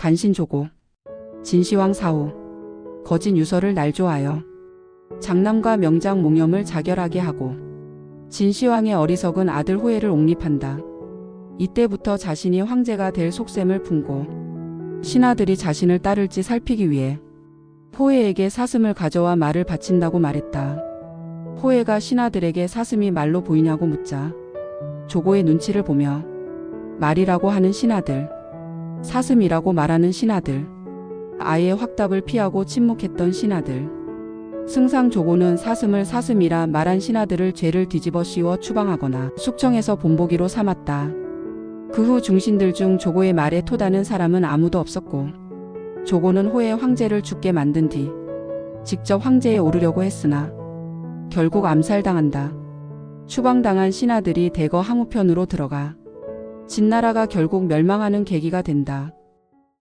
간신조고 진시황 사후 거진 유서를 날조하여 장남과 명장 몽염을 자결하게 하고 진시황의 어리석은 아들 호해를 옹립한다. 이때부터 자신이 황제가 될 속셈을 품고 신하들이 자신을 따를지 살피기 위해 호해에게 사슴을 가져와 말을 바친다고 말했다. 호해가 신하들에게 사슴이 말로 보이냐고 묻자 조고의 눈치를 보며 말이라고 하는 신하들, 사슴이라고 말하는 신하들, 아예 확답을 피하고 침묵했던 신하들. 승상 조고는 사슴을 사슴이라 말한 신하들을 죄를 뒤집어 씌워 추방하거나 숙청해서 본보기로 삼았다. 그 후 중신들 중 조고의 말에 토다는 사람은 아무도 없었고 조고는 호의 황제를 죽게 만든 뒤 직접 황제에 오르려고 했으나 결국 암살당한다. 추방당한 신하들이 대거 항우편으로 들어가 진나라가 결국 멸망하는 계기가 된다.